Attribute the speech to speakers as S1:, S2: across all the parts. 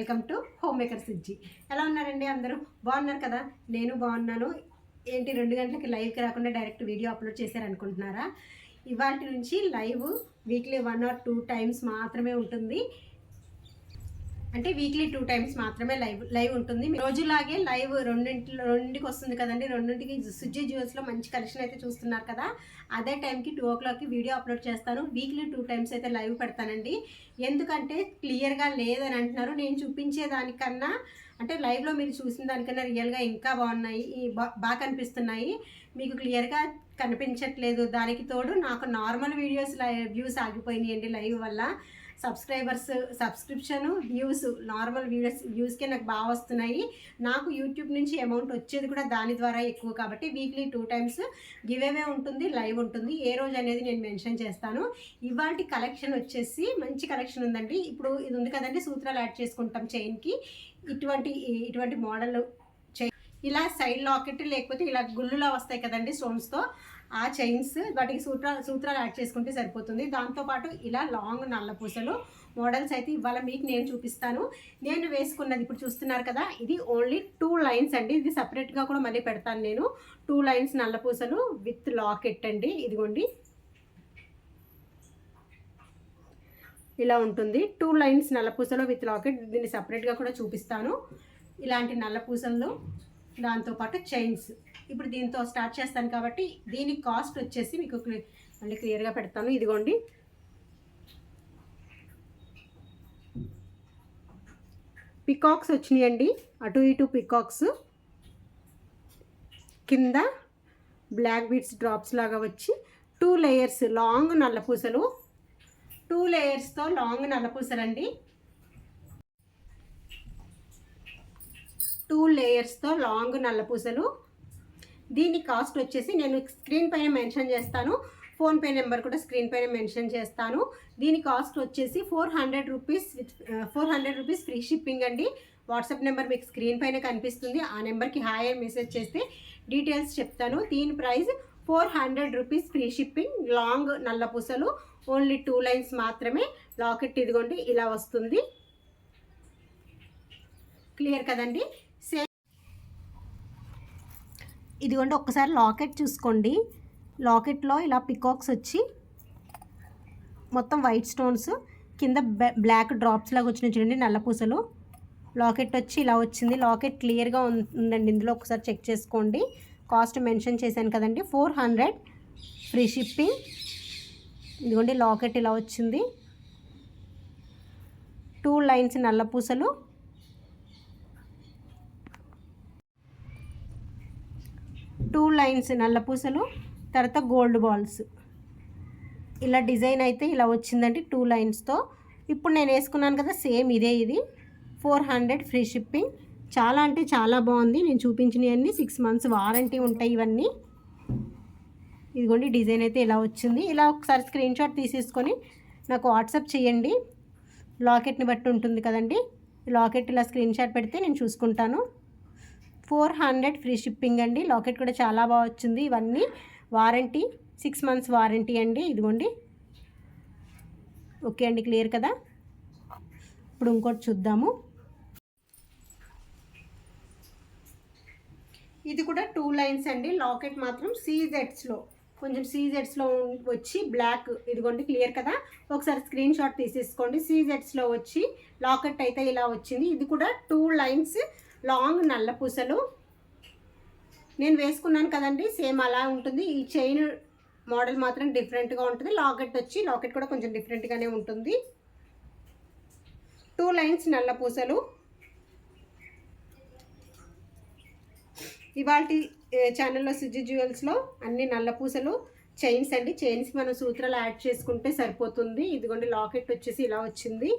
S1: Welcome to home maker సిజ్జి. ఎలా ఉన్నారండి అందరూ? బాగున్నారు కదా? నేను బాగున్నాను. ఏంటి రెండు గంటలకి లైవ్కి రాకుండా డైరెక్ట్ వీడియో అప్లోడ్ చేశారనుకుంటున్నారా? ఇవాటి నుంచి live weekly one or two times మాత్రమే ఉంటుంది. అంటే వీక్లీ టూ టైమ్స్ మాత్రమే లైవ్ లైవ్ ఉంటుంది. రోజులాగే లైవ్ రెండింటి రెండింటికి వస్తుంది కదండి. రెండింటికి సుజ్జి జ్యూస్లో మంచి కలెక్షన్ అయితే చూస్తున్నారు కదా. అదే టైంకి టూ ఓ క్లాక్కి వీడియో అప్లోడ్ చేస్తాను. వీక్లీ టూ టైమ్స్ అయితే లైవ్ పెడతానండి. ఎందుకంటే క్లియర్గా లేదని అంటున్నారు. నేను చూపించే దానికన్నా అంటే లైవ్లో మీరు చూసిన దానికన్నా రియల్గా ఇంకా బాగున్నాయి. బా- బాగా కనిపిస్తున్నాయి. మీకు క్లియర్గా కనిపించట్లేదు. దానికి తోడు నాకు నార్మల్ వీడియోస్ లైవ్ వ్యూస్ ఆగిపోయినాయండి లైవ్ వల్ల. Subscribers subscription views normal views వ్యూస్కే నాకు బాగా వస్తున్నాయి. నాకు యూట్యూబ్ నుంచి అమౌంట్ వచ్చేది కూడా దాని ద్వారా ఎక్కువ కాబట్టి weekly two times giveaway ఉంటుంది లైవ్ ఉంటుంది. ఏ రోజు అనేది నేను మెన్షన్ చేస్తాను. ఇవాటి కలెక్షన్ వచ్చేసి మంచి కలెక్షన్ ఉందండి. ఇప్పుడు ఇది ఉంది కదండి సూత్రాలు యాడ్ చేసుకుంటాం చైన్కి. ఇటువంటి ఇటువంటి మోడల్ చైన్. ఇలా సైడ్ లాకెట్ లేకపోతే ఇలా గుళ్ళులా వస్తాయి కదండి స్టోన్స్తో ఆ చైన్స్ వాటికి సూత్ర సూత్రాలు యాడ్ చేసుకుంటే సరిపోతుంది. దాంతోపాటు ఇలా లాంగ్ నల్ల పూసలు మోడల్స్ అయితే ఇవాళ మీకు నేను చూపిస్తాను. నేను వేసుకున్నది ఇప్పుడు చూస్తున్నారు కదా ఇది ఓన్లీ టూ లైన్స్ అండి. ఇది సపరేట్గా కూడా మళ్ళీ పెడతాను నేను. టూ లైన్స్ నల్ల పూసలు విత్ లాకెట్ అండి. ఇదిగోండి. ఇలా ఉంటుంది. టూ లైన్స్ నల్ల పూసలు విత్ లాకెట్ దీన్ని సపరేట్గా కూడా చూపిస్తాను. ఇలాంటి నల్ల పూసలు దాంతోపాటు చైన్స్. ఇప్పుడు దీంతో స్టార్ట్ చేస్తాను కాబట్టి దీని కాస్ట్ వచ్చేసి మీకు మళ్ళీ క్లియర్గా పెడతాను. ఇదిగోండి. పికాక్స్ వచ్చినాయండి. అటు ఇటు పికాక్స్. కింద బ్లాక్ బీట్స్ డ్రాప్స్ లాగా వచ్చి టూ లేయర్స్ లాంగ్ నల్లపూసలు టూ లేయర్స్తో లాంగ్ నల్లపూసలండి టూ లేయర్స్తో లాంగ్ నల్లపూసలు దీని కాస్ట్ వచ్చేసి నేను స్క్రీన్ పైన మెన్షన్ చేస్తాను ఫోన్పే నెంబర్ కూడా స్క్రీన్ పైన మెన్షన్ చేస్తాను. దీని కాస్ట్ వచ్చేసి four hundred rupees with four hundred rupees free shipping అండి. వాట్సాప్ నెంబర్ మీకు స్క్రీన్ పైన కనిపిస్తుంది. ఆ నెంబర్కి హాయ్ అని మెసేజ్ చేస్తే డీటెయిల్స్ చెప్తాను. దీని price four hundred rupees free shipping long నల్ల పూసలు ఓన్లీ టూ లైన్స్ మాత్రమే. లాకెట్ ఇదిగోండి ఇలా వస్తుంది. క్లియర్ కదండి? ఇదిగోండి ఒక్కసారి లాకెట్ చూసుకోండి. లాకెట్లో ఇలా పికాక్స్ వచ్చి మొత్తం వైట్ స్టోన్స్ కింద బ్లాక్ డ్రాప్స్ లాగా వచ్చినాయి చూడండి నల్ల పూసలు. లాకెట్ వచ్చి ఇలా వచ్చింది. లాకెట్ క్లియర్గా ఉందండి. ఇందులో ఒకసారి చెక్ చేసుకోండి. కాస్ట్ మెన్షన్ చేశాను కదండి. Four hundred free shipping. ఇదిగోండి లాకెట్ ఇలా వచ్చింది. టూ లైన్స్ నల్లపూసలు టూ లైన్స్ నల్ల పూసలు తర్వాత గోల్డ్ బాల్స్. ఇలా డిజైన్ అయితే ఇలా వచ్చిందండి టూ లైన్స్తో. ఇప్పుడు నేను వేసుకున్నాను కదా సేమ్ ఇదే ఇది. Four hundred free shipping. చాలా అంటే చాలా బాగుంది. నేను చూపించినవన్నీ సిక్స్ మంత్స్ వారంటీ ఉంటాయి ఇవన్నీ. ఇదిగోండి డిజైన్ అయితే ఇలా వచ్చింది. ఇలా ఒకసారి స్క్రీన్ షాట్ తీసేసుకొని నాకు వాట్సాప్ చేయండి. లాకెట్ని బట్టి ఉంటుంది కదండి. లాకెట్ ఇలా స్క్రీన్ షాట్ పెడితే నేను చూసుకుంటాను. ఫోర్ హండ్రెడ్ ఫ్రీ షిప్పింగ్ అండి. లాకెట్ కూడా చాలా బాగా వచ్చింది. ఇవన్నీ వారంటీ సిక్స్ మంత్స్ వారంటీ అండి. ఇదిగోండి. ఓకే అండి క్లియర్ కదా? ఇప్పుడు ఇంకోటి చూద్దాము. ఇది కూడా టూ లైన్స్ అండి. లాకెట్ మాత్రం సీజెడ్స్లో కొంచెం సీజెడ్స్లో వచ్చి బ్లాక్. ఇదిగోండి క్లియర్ కదా? ఒకసారి స్క్రీన్ షాట్ తీసేసుకోండి. సీజెడ్స్లో వచ్చి లాకెట్ అయితే ఇలా వచ్చింది. ఇది కూడా టూ లైన్స్ లాంగ్ నల్ల పూసలు. నేను వేసుకున్నాను కదండి సేమ్ అలా ఉంటుంది. ఈ చైన్ మోడల్ మాత్రం డిఫరెంట్గా ఉంటుంది. లాకెట్ వచ్చి లాకెట్ కూడా కొంచెం డిఫరెంట్గానే ఉంటుంది. టూ లైన్స్ నల్ల పూసలు. ఇవాళ ఛానల్లో సుజి జ్యువెల్స్లో అన్ని నల్ల పూసలు. చైన్స్ అండి. చైన్స్ మనం సూత్రాలు యాడ్ చేసుకుంటే సరిపోతుంది. ఇదిగోండి లాకెట్ వచ్చేసి ఇలా వచ్చింది.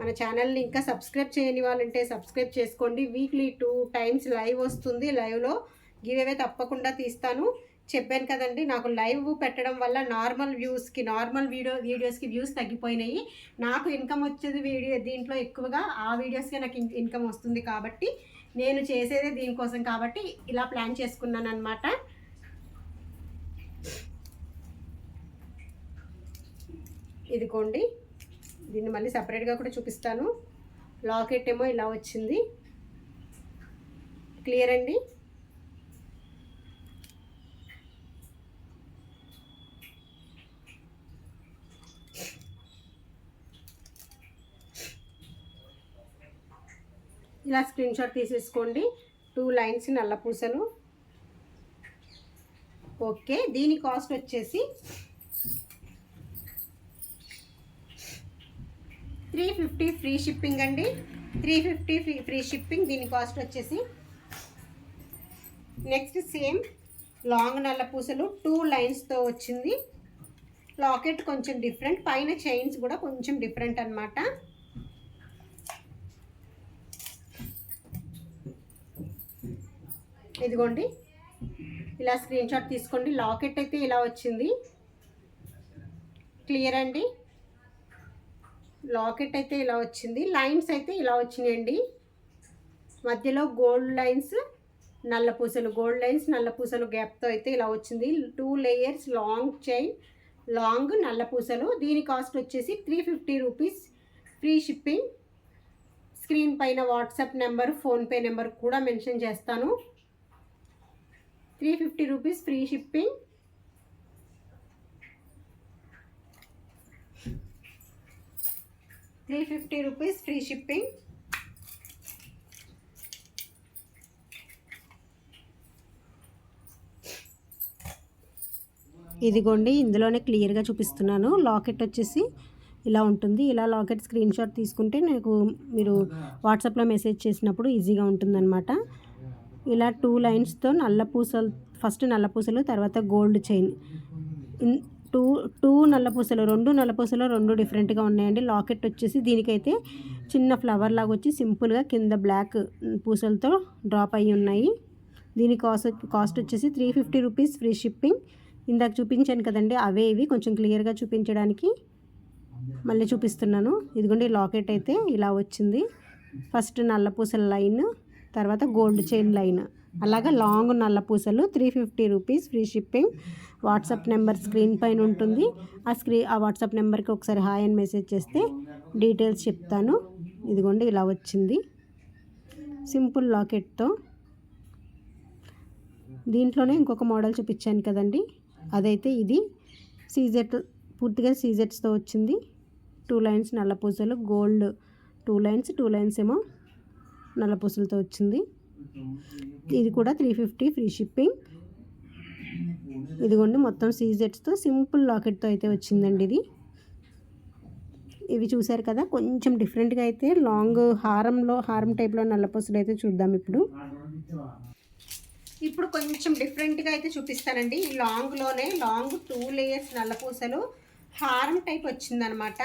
S1: మన ఛానల్ని ఇంకా సబ్స్క్రైబ్ చేయని వాళ్ళంటే సబ్స్క్రైబ్ చేసుకోండి. వీక్లీ టూ టైమ్స్ లైవ్ వస్తుంది. లైవ్లో గివ్ అవే తప్పకుండా తీస్తాను. చెప్పాను కదండి నాకు లైవ్ పెట్టడం వల్ల నార్మల్ వ్యూస్కి నార్మల్ వీడియో వీడియోస్కి వ్యూస్ తగ్గిపోయినాయి. నాకు ఇన్కమ్ వచ్చేది వీడియో దీంట్లో ఎక్కువగా ఆ వీడియోస్కే నాకు ఇన్- ఇన్కమ్ వస్తుంది కాబట్టి నేను చేసేదే దీనికోసం కాబట్టి ఇలా ప్లాన్ చేసుకున్నాను అనమాట ఇదిగోండి. దీన్ని మళ్ళీ సపరేట్గా కూడా చూపిస్తాను. లాకెట్ ఏమో ఇలా వచ్చింది. క్లియర్ అండి? ఇలా స్క్రీన్ షాట్ తీసేసుకోండి. టూ లైన్స్ నల్ల పూసలు. ఓకే దీని కాస్ట్ వచ్చేసి త్రీ ఫిఫ్టీ ఫ్రీ షిప్పింగ్ అండి. Three fifty free free shipping. దీని కాస్ట్ వచ్చేసి నెక్స్ట్ సేమ్ లాంగ్ నల్ల పూసలు. టూ లైన్స్తో వచ్చింది. లాకెట్ కొంచెం డిఫరెంట్. పైన చైన్స్ కూడా కొంచెం డిఫరెంట్ అన్నమాట. ఇదిగోండి. ఇలా స్క్రీన్ షాట్ తీసుకోండి. లాకెట్ అయితే ఇలా వచ్చింది. క్లియర్ అండి? లాకెట్ అయితే ఇలా వచ్చింది. లైన్స్ అయితే ఇలా వచ్చినాయండి. మధ్యలో గోల్డ్ లైన్స్ నల్ల పూసలు గోల్డ్ లైన్స్ నల్ల పూసలు గ్యాప్తో అయితే ఇలా వచ్చింది. Two layers long chain long నల్ల పూసలు. దీని కాస్ట్ వచ్చేసి three fifty rupees. Free shipping. Screen పైన వాట్సాప్ నెంబర్ ఫోన్పే నెంబర్ కూడా మెన్షన్ చేస్తాను. Three fifty rupees free shipping. Three fifty rupees free shipping. ఇదిగోండి ఇందులోనే క్లియర్గా చూపిస్తున్నాను. లాకెట్ వచ్చేసి ఇలా ఉంటుంది. ఇలా లాకెట్ స్క్రీన్ షాట్ తీసుకుంటే నాకు మీరు వాట్సాప్లో మెసేజ్ చేసినప్పుడు ఈజీగా ఉంటుందన్నమాట. ఇలా టూ లైన్స్తో నల్ల పూసలు ఫస్ట్ నల్ల పూసలు తర్వాత గోల్డ్ చైన్. టూ టూ నల్ల పూసలు రెండు నల్ల పూసలు రెండు డిఫరెంట్గా ఉన్నాయండి. లాకెట్ వచ్చేసి దీనికైతే చిన్న ఫ్లవర్ లాగా వచ్చి సింపుల్గా కింద బ్లాక్ పూసలతో డ్రాప్ అయ్యి ఉన్నాయి. దీని కాస్ట్ కాస్ట్ వచ్చేసి three fifty rupees free shipping. ఇందాక చూపించాను కదండి అవే ఇవి కొంచెం క్లియర్గా చూపించడానికి. మళ్ళీ చూపిస్తున్నాను. ఇదిగోండి లాకెట్ అయితే ఇలా వచ్చింది. ఫస్ట్ నల్ల పూసల లైన్ తర్వాత గోల్డ్ చైన్ లైన్. అలాగా లాంగ్ నల్ల పూసలు three fifty rupees free shipping. WhatsApp number screen పైన ఉంటుంది. ఆ స్క్రీన్ ఆ వాట్సాప్ నెంబర్కి ఒకసారి హాయ్ అని మెసేజ్ చేస్తే డీటెయిల్స్ చెప్తాను. ఇదిగోండి ఇలా వచ్చింది. సింపుల్ లాకెట్తో. దీంట్లోనే ఇంకొక మోడల్ చూపించాను కదండి. అదైతే ఇది. సీజెట్ పూర్తిగా సీజెట్స్తో వచ్చింది. టూ లైన్స్ నల్ల పూసలు gold two lines two lines ఏమో నల్ల పూసలతో వచ్చింది. ఇది కూడా త్రీ ఫిఫ్టీ ఫ్రీ షిప్పింగ్ ఇదిగోండి మొత్తం సీజెట్స్తో సింపుల్ లాకెట్తో అయితే వచ్చిందండి ఇది. ఇవి చూసారు కదా కొంచెం డిఫరెంట్గా అయితే లాంగ్ హారంలో హారం టైప్లో నల్లపూసలు అయితే చూద్దాం ఇప్పుడు. ఇప్పుడు కొంచెం డిఫరెంట్గా అయితే చూపిస్తానండి. ఈ లాంగ్లోనే లాంగ్ టూ లేయర్స్ నల్లపూసలు హారం టైప్ వచ్చిందనమాట.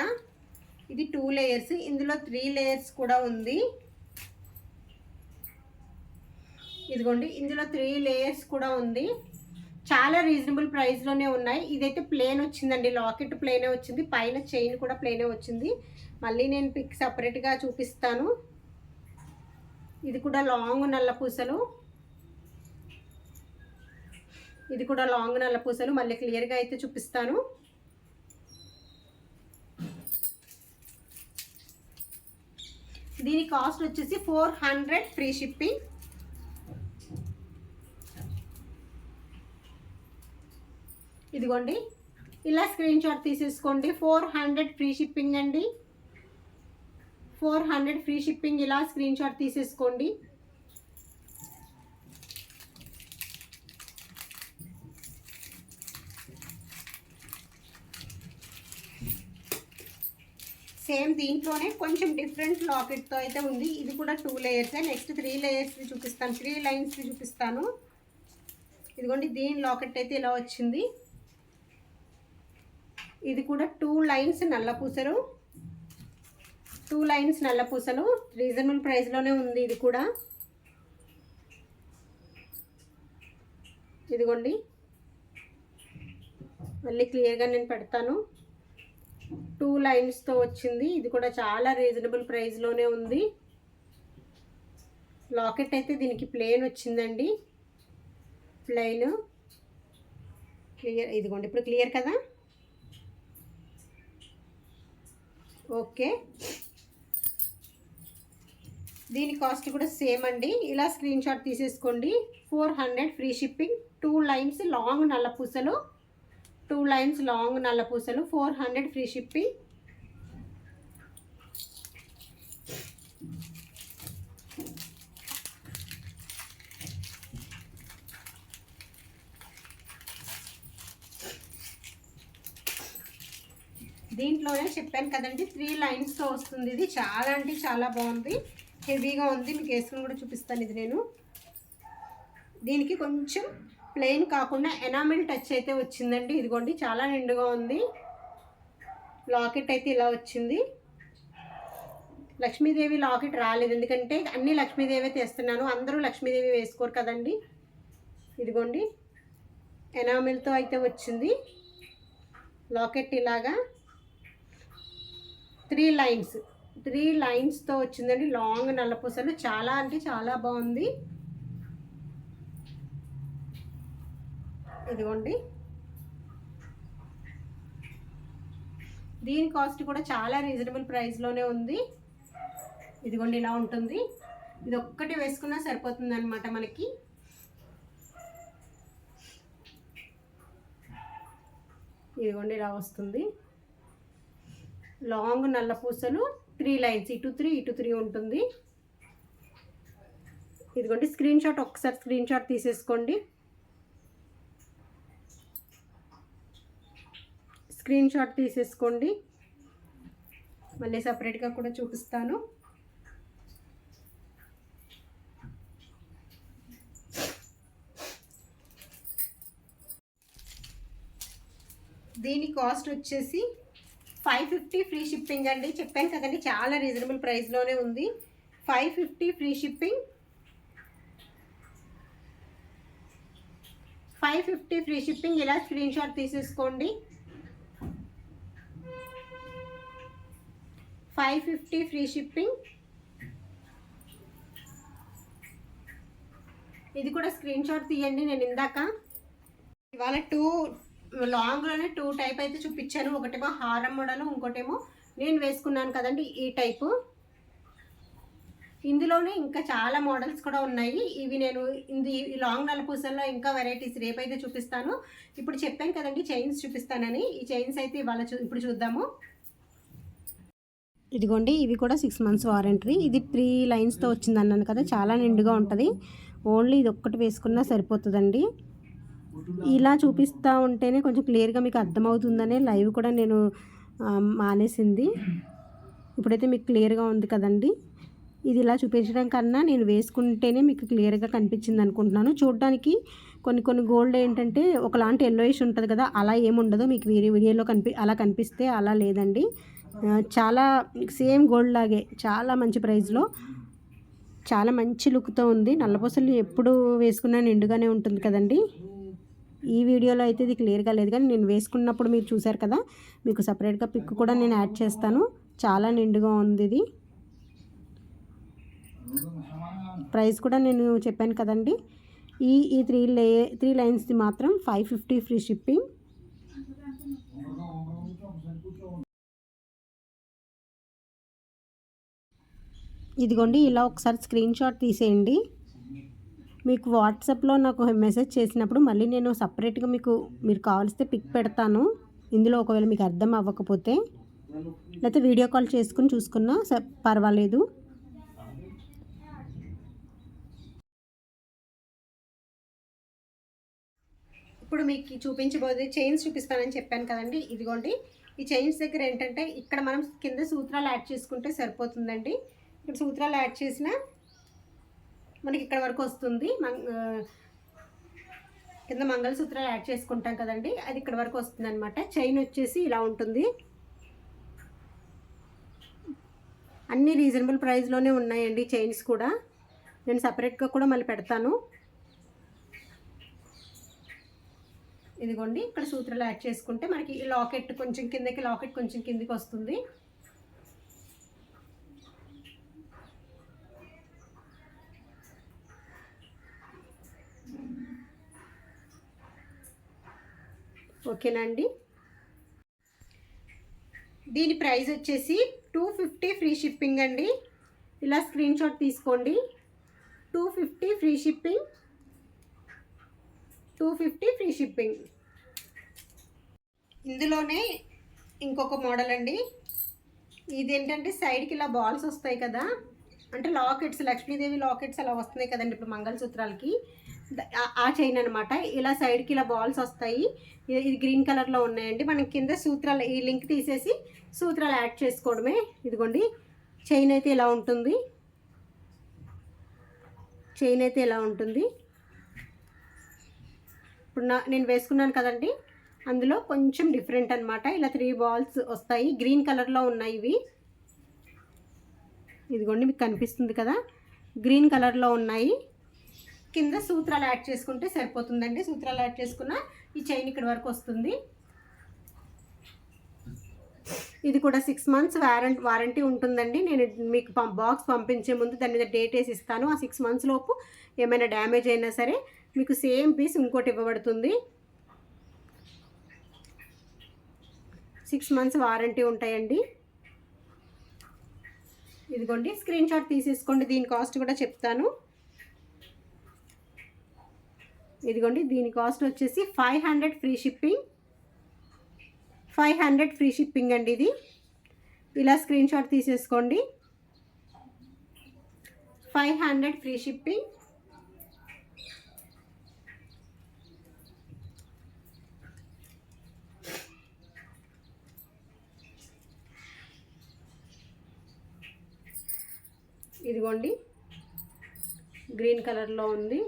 S1: ఇది టూ లేయర్స్ ఇందులో త్రీ లేయర్స్ కూడా ఉంది. ఇదిగోండి ఇందులో త్రీ లేయర్స్ కూడా ఉంది. చాలా రీజనబుల్ ప్రైస్లోనే ఉన్నాయి. ఇదైతే ప్లేన్ వచ్చిందండి. లాకెట్ ప్లేనే వచ్చింది. పైన చైన్ కూడా ప్లేనే వచ్చింది. మళ్ళీ నేను పిక్ సపరేట్గా చూపిస్తాను. ఇది కూడా లాంగ్ నల్ల పూసలు. ఇది కూడా లాంగ్ నల్ల పూసలు. మళ్ళీ క్లియర్గా అయితే చూపిస్తాను. దీని కాస్ట్ వచ్చేసి ఫోర్ హండ్రెడ్ ఫ్రీ షిప్పింగ్ ఇదిగోండి. ఇలా స్క్రీన్ షాట్ తీసేసుకోండి. ఫోర్ హండ్రెడ్ ఫ్రీ షిప్పింగ్ అండి. ఫోర్ హండ్రెడ్ ఫ్రీ షిప్పింగ్ ఇలా స్క్రీన్ షాట్ తీసేసుకోండి. సేమ్ దీంట్లోనే కొంచెం డిఫరెంట్ లాకెట్తో అయితే ఉంది. ఇది కూడా two layers next three layers చూపిస్తాను. త్రీ లైన్స్ చూపిస్తాను. ఇదిగోండి దీని లాకెట్ అయితే ఇలా వచ్చింది. ఇది కూడా టూ లైన్స్ నల్లపూసలు టూ లైన్స్ నల్ల పూసలు. రీజనబుల్ ప్రైస్లోనే ఉంది ఇది కూడా. ఇదిగోండి. మళ్ళీ క్లియర్గా నేను పెడతాను. టూ లైన్స్తో వచ్చింది. ఇది కూడా చాలా రీజనబుల్ ప్రైస్లోనే ఉంది. లాకెట్ అయితే దీనికి ప్లేన్ వచ్చిందండి. ప్లెయిన్ క్లియర్ ఇదిగోండి ఇప్పుడు క్లియర్ కదా? ఓకే. దీని కాస్ట్ కూడా సేమ్ అండి. ఇలా స్క్రీన్ షాట్ తీసేసుకోండి. Four hundred free shipping two lines long నల్ల పూసలు టూ లైన్స్ లాంగ్ నల్ల పూసలు ఫోర్ హండ్రెడ్ ఫ్రీ షిప్పింగ్. దీంట్లోనే చెప్పాను కదండి త్రీ లైన్స్తో వస్తుంది ఇది. చాలా అంటే చాలా బాగుంది. హెవీగా ఉంది. మీకు వేసుకుని కూడా చూపిస్తాను ఇది నేను. దీనికి కొంచెం ప్లెయిన్ కాకుండా ఎనామిల్ టచ్ అయితే వచ్చిందండి. ఇదిగోండి చాలా నిండుగా ఉంది. లాకెట్ అయితే ఇలా వచ్చింది. లక్ష్మీదేవి లాకెట్ రాలేదు. ఎందుకంటే అన్నీ లక్ష్మీదేవి తెస్తున్నాను. అందరూ లక్ష్మీదేవి వేసుకోరు కదండి. ఇదిగోండి ఎనామిల్తో అయితే వచ్చింది. లాకెట్ ఇలాగా త్రీ లైన్స్ త్రీ లైన్స్తో వచ్చిందండి. లాంగ్ నల్లపూసలు. చాలా అంటే చాలా బాగుంది. ఇదిగోండి. దీని కాస్ట్ కూడా చాలా రీజనబుల్ ప్రైస్లోనే ఉంది. ఇదిగోండి ఇలా ఉంటుంది. ఇది ఒక్కటి వేసుకున్నా సరిపోతుంది అనమాట మనకి. ఇదిగోండి ఇలా వస్తుంది. లాంగ్ నల్ల పూసలు త్రీ లైన్స్ ఇటు త్రీ ఇటు త్రీ ఉంటుంది. ఇదిగోండి స్క్రీన్ షాట్ ఒకసారి స్క్రీన్ షాట్ తీసేసుకోండి. స్క్రీన్ షాట్ తీసేసుకోండి. మళ్ళీ సపరేట్గా కూడా చూపిస్తాను. దీని కాస్ట్ వచ్చేసి ఫైవ్ ఫిఫ్టీ ఫ్రీ షిప్పింగ్ అండి. చెప్పాను కదండి చాలా రీజనబుల్ ప్రైస్లోనే ఉంది. Five fifty free shipping. Five fifty free shipping. ఇలా స్క్రీన్ షాట్ తీసేసుకోండి. Five fifty free shipping. ఇది కూడా స్క్రీన్ షాట్ తీయండి నేను ఇందాక. ఇవాళ టూ లాంగ్లోనే టూ టైప్ అయితే చూపించాను. ఒకటేమో హారం మోడల్ ఇంకోటేమో నేను వేసుకున్నాను కదండి ఈ టైపు ఇందులోనే ఇంకా చాలా మోడల్స్ కూడా ఉన్నాయి. ఇవి నేను ఇది లాంగ్ నలపూసల్లో ఇంకా వెరైటీస్ రేపైతే చూపిస్తాను. ఇప్పుడు చెప్పాను కదండి చైన్స్ చూపిస్తానని. ఈ చైన్స్ అయితే ఇవాళ ఇప్పుడు చూద్దాము. ఇదిగోండి ఇవి కూడా సిక్స్ మంత్స్ వారంటీ ఇది త్రీ లైన్స్తో వచ్చింది అన్నాను కదా చాలా నిండుగా ఉంటుంది. ఓన్లీ ఇది ఒక్కటి వేసుకున్నా సరిపోతుందండి. ఇలా చూపిస్తూ ఉంటేనే కొంచెం క్లియర్గా మీకు అర్థమవుతుందనే లైవ్ కూడా నేను మానేసింది. ఇప్పుడైతే మీకు క్లియర్గా ఉంది కదండి. ఇది ఇలా చూపించడం కన్నా నేను వేసుకుంటేనే మీకు క్లియర్గా కనిపించింది అనుకుంటున్నాను. చూడడానికి కొన్ని కొన్ని గోల్డ్ ఏంటంటే ఒకలాంటి ఎల్లోయిష్ ఉంటుంది కదా అలా ఏముండదు. మీకు వేరే వీడియోలో కనిపి అలా కనిపిస్తే అలా లేదండి. చాలా సేమ్ గోల్డ్ లాగే చాలా మంచి ప్రైస్లో చాలా మంచి లుక్తో ఉంది. నల్లపూసలు ఎప్పుడు వేసుకున్నా నిండుగానే ఉంటుంది కదండి. ఈ వీడియోలో అయితే ఇది క్లియర్గా లేదు కానీ నేను వేసుకున్నప్పుడు మీరు చూసారు కదా మీకు సపరేట్గా పిక్ కూడా నేను యాడ్ చేస్తాను. చాలా నిండుగా ఉంది ఇది. ప్రైస్ కూడా నేను చెప్పాను కదండి. ఈ ఈ త్రీ లే త్రీ లైన్స్ది మాత్రం ఫైవ్ ఫిఫ్టీ ఫ్రీ షిప్పింగ్ ఇదిగోండి ఇలా ఒకసారి స్క్రీన్ షాట్ తీసేయండి. మీకు వాట్సాప్లో నాకు మెసేజ్ చేసినప్పుడు మళ్ళీ నేను సపరేట్గా మీకు మీరు కావలిస్తే పిక్ పెడతాను. ఇందులో ఒకవేళ మీకు అర్థం అవ్వకపోతే. లేకపోతే వీడియో కాల్ చేసుకుని చూసుకున్నా పర్వాలేదు. ఇప్పుడు మీకు చూపించబోతే చైన్స్ చూపిస్తానని చెప్పాను కదండి. ఇదిగోండి. ఈ చైన్స్ దగ్గర ఏంటంటే ఇక్కడ మనం కింద సూత్రాలు యాడ్ చేసుకుంటే సరిపోతుందండి. ఇక్కడ సూత్రాలు యాడ్ చేసిన మనకి ఇక్కడ వరకు వస్తుంది. మం- కింద మంగళసూత్రాలు యాడ్ చేసుకుంటాం కదండి. అది ఇక్కడ వరకు వస్తుంది అనమాట చైన్ వచ్చేసి ఇలా ఉంటుంది. అన్నీ రీజనబుల్ ప్రైస్లోనే ఉన్నాయండి చైన్స్ కూడా. నేను సపరేట్గా కూడా మళ్ళీ పెడతాను. ఇదిగోండి ఇక్కడ సూత్రాలు యాడ్ చేసుకుంటే మనకి లాకెట్ కొంచెం కిందకి లాకెట్ కొంచెం కిందకి వస్తుంది. ఓకేనా అండి దీని ప్రైస్ వచ్చేసి టూ ఫిఫ్టీ ఫ్రీ షిప్పింగ్ అండి. ఇలా స్క్రీన్ షాట్ తీసుకోండి. Two fifty free shipping. Two fifty free shipping. ఇందులోనే ఇంకొక మోడల్ అండి. ఇదేంటంటే సైడ్కి ఇలా బాల్స్ వస్తాయి కదా. అంటే లాకెట్స్ లక్ష్మీదేవి లాకెట్స్ అలా వస్తున్నాయి కదండి. ఇప్పుడు మంగళసూత్రాలకి. ఆ- చైన్ అనమాట ఇలా సైడ్కి ఇలా బాల్స్ వస్తాయి. ఇది గ్రీన్ కలర్లో ఉన్నాయండి. మనం కింద సూత్రాలు ఈ లింక్ తీసేసి సూత్రాలు యాడ్ చేసుకోవడమే. ఇదిగోండి. చైన్ అయితే ఇలా ఉంటుంది. చైన్ అయితే ఇలా ఉంటుంది. ఇప్పుడు నా నేను వేసుకున్నాను కదండి. అందులో కొంచెం డిఫరెంట్ అన్నమాట. ఇలా త్రీ బాల్స్ వస్తాయి. గ్రీన్ కలర్లో ఉన్నాయి ఇవి. ఇదిగోండి మీకు కనిపిస్తుంది కదా. గ్రీన్ కలర్లో ఉన్నాయి. కింద సూత్రాలు యాడ్ చేసుకుంటే సరిపోతుందండి. సూత్రాలు యాడ్ చేసుకున్న ఈ చైన్ ఇక్కడ వరకు వస్తుంది. ఇది కూడా సిక్స్ మంత్స్ వారంటీ వారంటీ ఉంటుందండి. నేను మీకు పం బాక్స్ పంపించే ముందు దాని మీద డేట్ వేసి ఇస్తాను. ఆ సిక్స్ మంత్స్ లోపు ఏమైనా డ్యామేజ్ అయినా సరే మీకు సేమ్ పీస్ ఇంకోటి ఇవ్వబడుతుంది. సిక్స్ మంత్స్ వారంటీ ఉంటాయండి. ఇదిగోండి స్క్రీన్ షాట్ తీసేసుకోండి. దీని కాస్ట్ కూడా చెప్తాను. ఇదిగోండి దీని కాస్ట్ వచ్చేసి five hundred free shipping. Five hundred free shipping అండి ఇది. ఇలా స్క్రీన్ షాట్ తీసేసుకోండి. Five hundred free shipping. ఇదిగోండి గ్రీన్ కలర్లో ఉంది.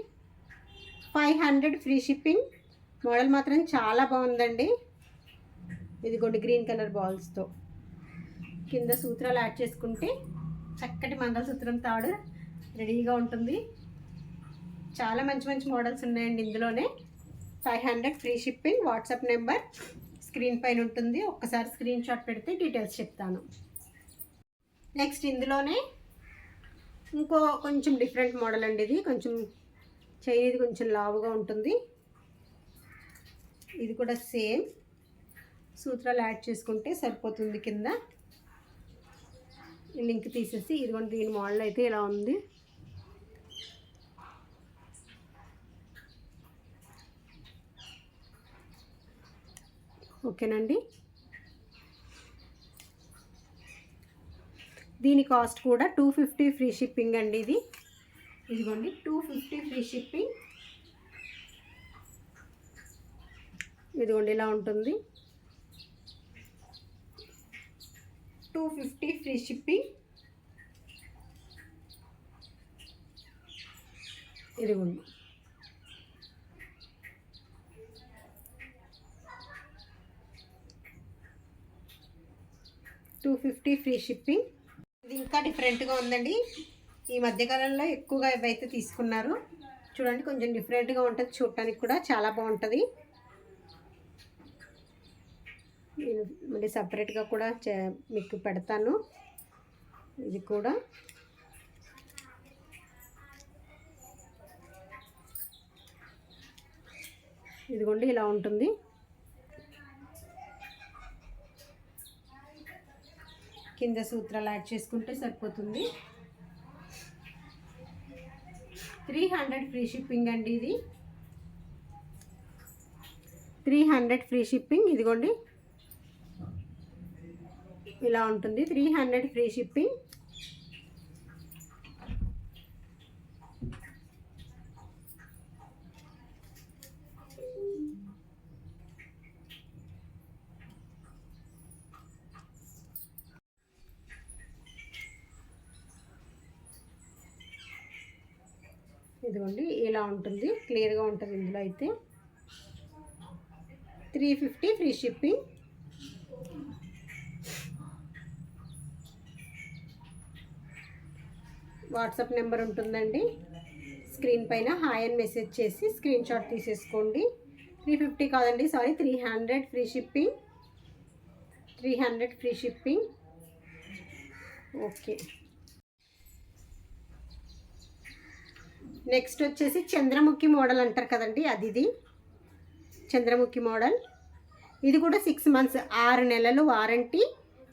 S1: Five hundred free shipping. Model మాత్రం చాలా బాగుందండి. ఇదిగోండి గ్రీన్ కలర్ బాల్స్తో కింద సూత్రాలు యాడ్ చేసుకుంటే చక్కటి మంగళసూత్రం తాడు రెడీగా ఉంటుంది. చాలా మంచి మంచి మోడల్స్ ఉన్నాయండి ఇందులోనే. Five hundred free shipping. WhatsApp number screen పైన ఉంటుంది. ఒక్కసారి స్క్రీన్ షాట్ పెడితే డీటెయిల్స్ చెప్తాను. నెక్స్ట్ ఇందులోనే ఇంకో కొంచెం డిఫరెంట్ మోడల్ అండి ఇది. కొంచెం చైన్ ఇది కొంచెం లావుగా ఉంటుంది. ఇది కూడా సేమ్. సూత్రాలు యాడ్ చేసుకుంటే సరిపోతుంది కింద. లింక్ తీసేసి ఇదిగోండి దీని మోడల్ అయితే ఇలా ఉంది. ఓకేనండి? దీని కాస్ట్ కూడా టూ ఫిఫ్టీ ఫ్రీ షిప్పింగ్ అండి ఇది. ఇదిగోండి టూ ఫిఫ్టీ ఫ్రీ షిప్పింగ్ ఇదిగోండి ఇలా ఉంటుంది. టూ ఫిఫ్టీ ఫ్రీ షిప్పింగ్ ఇదిగోండి. టూ ఫిఫ్టీ ఫ్రీ షిప్పింగ్ ఇది ఇంకా డిఫరెంట్గా ఉందండి. ఈ మధ్యకాలంలో ఎక్కువగా ఇవైతే తీసుకున్నారు చూడండి కొంచెం డిఫరెంట్గా ఉంటుంది చూడటానికి కూడా చాలా బాగుంటుంది. నేను మళ్ళీ సపరేట్గా కూడా చే- మీకు పెడతాను. ఇది కూడా. ఇదిగోండి ఇలా ఉంటుంది. కింద సూత్రాలు యాడ్ చేసుకుంటే సరిపోతుంది. త్రీ హండ్రెడ్ ఫ్రీ షిప్పింగ్ అండి ఇది. త్రీ హండ్రెడ్ ఫ్రీ షిప్పింగ్ ఇదిగోండి. ఇలా ఉంటుంది. Three hundred free shipping. ఇదిగోండి ఇలా ఉంటుంది. క్లియర్గా ఉంటుంది ఇందులో అయితే. Three fifty free shipping WhatsApp number ఉంటుందండి. స్క్రీన్ పైన హాయ్ అని మెసేజ్ చేసి స్క్రీన్ షాట్ తీసేసుకోండి. త్రీ ఫిఫ్టీ కాదండి sorry three hundred free shipping three hundred free shipping okay next వచ్చేసి చంద్రముఖి మోడల్ అంటారు కదండి అది ఇది. చంద్రముఖి మోడల్. ఇది కూడా సిక్స్ మంత్స్ ఆరు నెలలు వారంటీ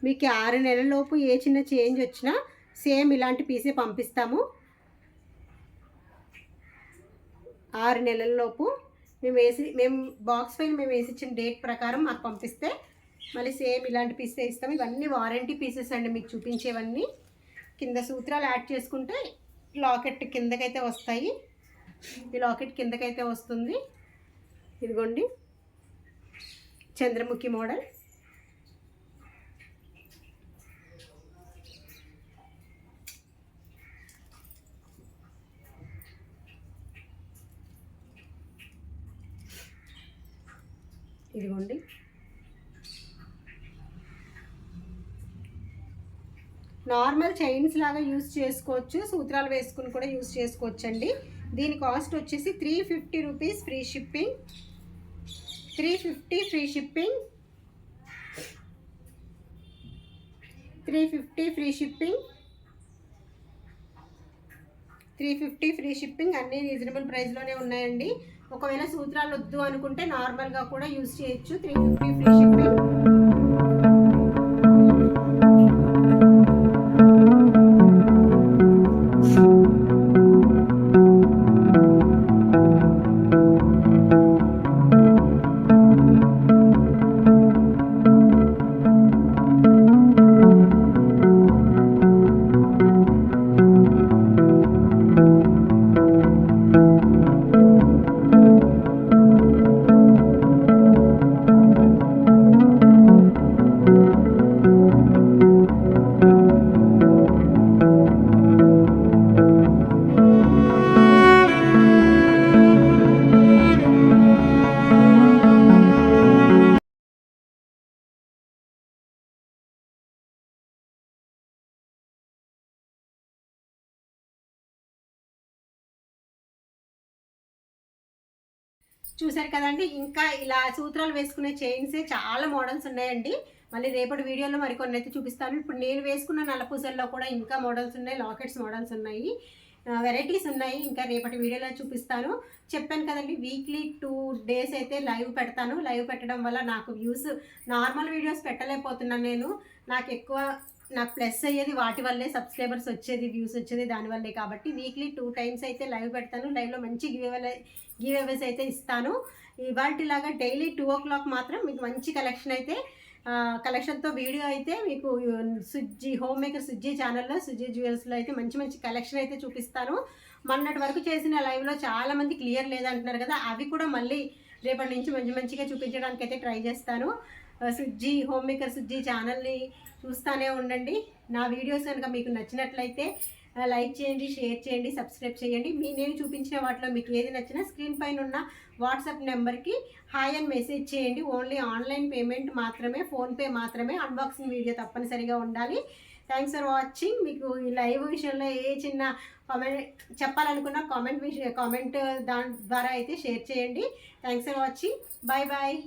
S1: మీకు ఆరు నెలలలోపు ఏ చిన్న చేంజ్ వచ్చినా సేమ్ ఇలాంటి పీసే పంపిస్తాము. ఆరు నెలలలోపు మేము వేసి మేము బాక్స్ పైన మేము వేసి ఇచ్చిన డేట్ ప్రకారం మాకు పంపిస్తే మళ్ళీ సేమ్ ఇలాంటి పీసే ఇస్తాము. ఇవన్నీ వారంటీ పీసెస్ అండి మీకు చూపించేవన్నీ. కింద సూత్రాలు యాడ్ చేసుకుంటే లాకెట్ కిందకైతే వస్తాయి. ఈ లాకెట్ కిందకైతే వస్తుంది. ఇదిగోండి. చంద్రముఖి మోడల్. ఇదిగోండి. నార్మల్ చైన్స్ లాగా యూస్ చేసుకోవచ్చు. సూత్రాలు వేసుకుని కూడా యూస్ చేసుకోవచ్చు అండి దీని కాస్ట్ వచ్చేసి three fifty rupees free shipping. Three fifty free shipping. Three fifty free shipping. Three fifty free shipping అన్నీ రీజనబుల్ ప్రైస్లోనే ఉన్నాయండి. ఒకవేళ సూత్రాలు వద్దు అనుకుంటే నార్మల్గా కూడా యూస్ చేయొచ్చు. Three fifty free shipping. చూసారు కదండి. ఇంకా ఇలా సూత్రాలు వేసుకునే చైన్సే చాలా మోడల్స్ ఉన్నాయండి. మళ్ళీ రేపటి వీడియోలో మరికొన్ని అయితే చూపిస్తాను. ఇప్పుడు నేను వేసుకున్న నలపూసల్లో కూడా ఇంకా మోడల్స్ ఉన్నాయి లాకెట్స్ మోడల్స్ ఉన్నాయి వెరైటీస్ ఉన్నాయి. ఇంకా రేపటి వీడియోలో చూపిస్తాను. చెప్పాను కదండి వీక్లీ టూ డేస్ అయితే లైవ్ పెడతాను. లైవ్ పెట్టడం వల్ల నాకు వ్యూస్ నార్మల్ వీడియోస్ పెట్టలేకపోతున్నాను నేను. నాకు ఎక్కువ నాకు ప్లస్ అయ్యేది వాటి వల్లే సబ్స్క్రైబర్స్ వచ్చేది వ్యూస్ వచ్చేది దానివల్లే కాబట్టి వీక్లీ టూ టైమ్స్ అయితే లైవ్ పెడతాను. లైవ్లో మంచి గివ్ గివేవేస్ అయితే ఇస్తాను. ఇవాటిలాగా డైలీ టూ ఓ క్లాక్ మాత్రం మీకు మంచి కలెక్షన్ అయితే కలెక్షన్తో వీడియో అయితే మీకు సుజ్జి హోమ్ మేకర్ సుజ్జి ఛానల్లో సుజ్జి జ్యువెల్స్లో అయితే మంచి మంచి కలెక్షన్ అయితే చూపిస్తాను. మొన్నటి వరకు చేసిన లైవ్లో చాలామంది క్లియర్ లేదంటున్నారు కదా అవి కూడా మళ్ళీ రేపటి నుంచి మంచి మంచిగా చూపించడానికి అయితే ట్రై చేస్తాను. సుజ్జి హోమ్ మేకర్ సుజ్జి ఛానల్ని చూస్తూనే ఉండండి. నా వీడియోస్ కనుక మీకు నచ్చినట్లయితే లైక్ చేయండి షేర్ చేయండి సబ్స్క్రైబ్ చేయండి. మీ నేను చూపించిన వాటిలో మీకు ఏది నచ్చినా స్క్రీన్ పైన ఉన్న వాట్సాప్ నెంబర్కి హాయ్ అని మెసేజ్ చేయండి. ఓన్లీ ఆన్లైన్ పేమెంట్ మాత్రమే ఫోన్పే మాత్రమే అన్బాక్సింగ్ వీడియో తప్పనిసరిగా ఉండాలి. థ్యాంక్స్ ఫర్ వాచింగ్ మీకు ఈ లైవ్ విషయంలో ఏ చిన్న కామెంట్ చెప్పాలనుకున్న కామెంట్ విషయం కామెంట్ దాని ద్వారా అయితే షేర్ చేయండి. Thanks for watching bye bye